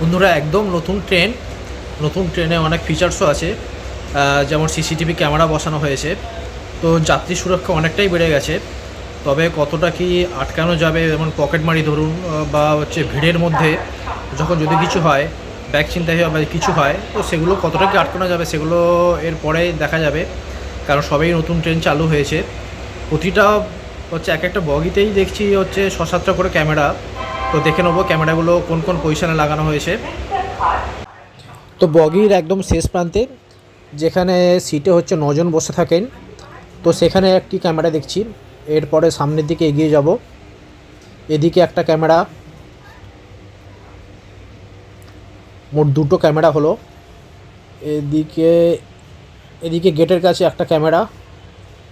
বন্ধুরা, একদম নতুন ট্রেন, নতুন ট্রেনে অনেক ফিচার্সও আছে। যেমন সিসিটিভি ক্যামেরা বসানো হয়েছে। তো যাত্রী সুরক্ষা অনেকটাই বেড়ে গেছে। তবে কতটা কি আটকানো যাবে, যেমন পকেটমারি ধরুন বা হচ্ছে ভিড়ের মধ্যে যখন যদি কিছু হয়, ব্যাগ চিন্তাই হয় বা কিছু হয়, তো সেগুলো কতটা কি আটকানো যাবে সেগুলো এর পরে দেখা যাবে। কারণ সবেই নতুন ট্রেন চালু হয়েছে। প্রতিটা হচ্ছে এক একটা বগিতেই দেখছি হচ্ছে ছ সাতটা করে ক্যামেরা। তো দেখে নেব ক্যামেরাগুলো কোন কোন পজিশনে লাগানো হয়েছে। তো বগির একদম শেষ প্রান্তে, যেখানে সিটে হচ্ছে নজন বসে থাকেন। তো সেখানে একটি ক্যামেরা দেখছি, এরপরে সামনের দিকে এগিয়ে যাব। এদিকে একটা ক্যামেরা, মোট দুটো ক্যামেরা হলো। এদিকে এদিকে গেটের কাছে একটা ক্যামেরা,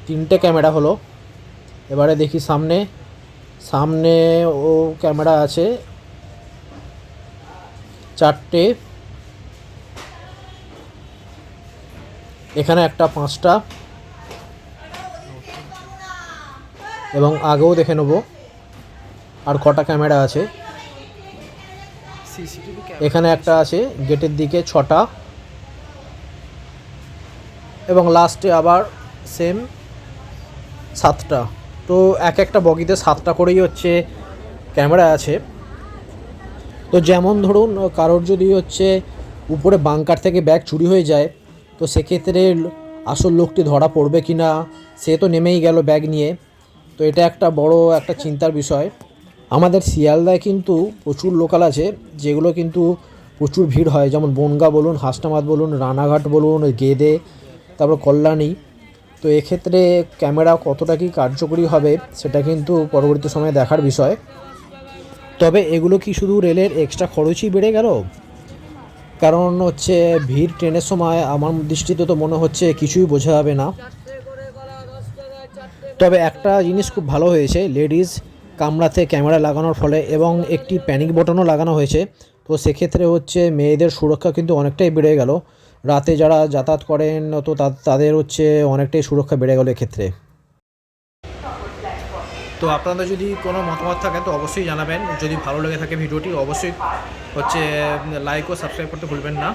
তিনটে ক্যামেরা হলো। এবারে দেখি সামনে সামনে ও ক্যামেরা আছে। চারটে। এখানে একটা পাঁচটা। এবং আগেও দেখে নেব। আর কটা ক্যামেরা আছে। এখানে একটা আছে গেটের দিকে ছটা। এবং লাস্টে আবার সেম সাতটা। তো এক একটা বগিতে সাতটা করেই হচ্ছে ক্যামেরা আছে। তো যেমন ধরুন, কারোর যদি হচ্ছে উপরে বাংকার থেকে ব্যাগ চুরি হয়ে যায়, তো সেক্ষেত্রে আসল লোকটি ধরা পড়বে কি না, সে তো নেমেই গেল ব্যাগ নিয়ে। তো এটা একটা বড় একটা চিন্তার বিষয়। আমাদের শিয়ালদায় কিন্তু প্রচুর লোকাল আছে, যেগুলো কিন্তু প্রচুর ভিড় হয়। যেমন বনগা বলুন, হাসনাবাদ বলুন, রানাঘাট বলুন গেদে, তারপর কল্যাণী। তো এক্ষেত্রে ক্যামেরা কতটা কি কার্যকরী হবে, সেটা কিন্তু পরবর্তী সময়ে দেখার বিষয়। তবে এগুলো কি শুধু রেলের এক্সট্রা খরচই বেড়ে গেল? কারণ হচ্ছে ভিড় ট্রেনের সময় আমার দৃষ্টিতে তো মনে হচ্ছে কিছুই বোঝা যাবে না। তবে একটা জিনিস খুব ভালো হয়েছে লেডিস কামরাতে ক্যামেরা লাগানোর ফলে এবং একটি প্যানিক বটনও লাগানো হয়েছে। তো সেক্ষেত্রে হচ্ছে মেয়েদের সুরক্ষা কিন্তু অনেকটাই বেড়ে গেল। রাতে যারা যাতায়াত করেন, তো তাদের হচ্ছে অনেকটাই সুরক্ষা বেড়ে গেল ক্ষেত্রে তো আপনাদের যদি কোনো মতামত থাকে, তো অবশ্যই জানাবেন। যদি ভালো লেগে থাকে ভিডিওটি, অবশ্যই হচ্ছে লাইক ও সাবস্ক্রাইব করতে ভুলবেন না।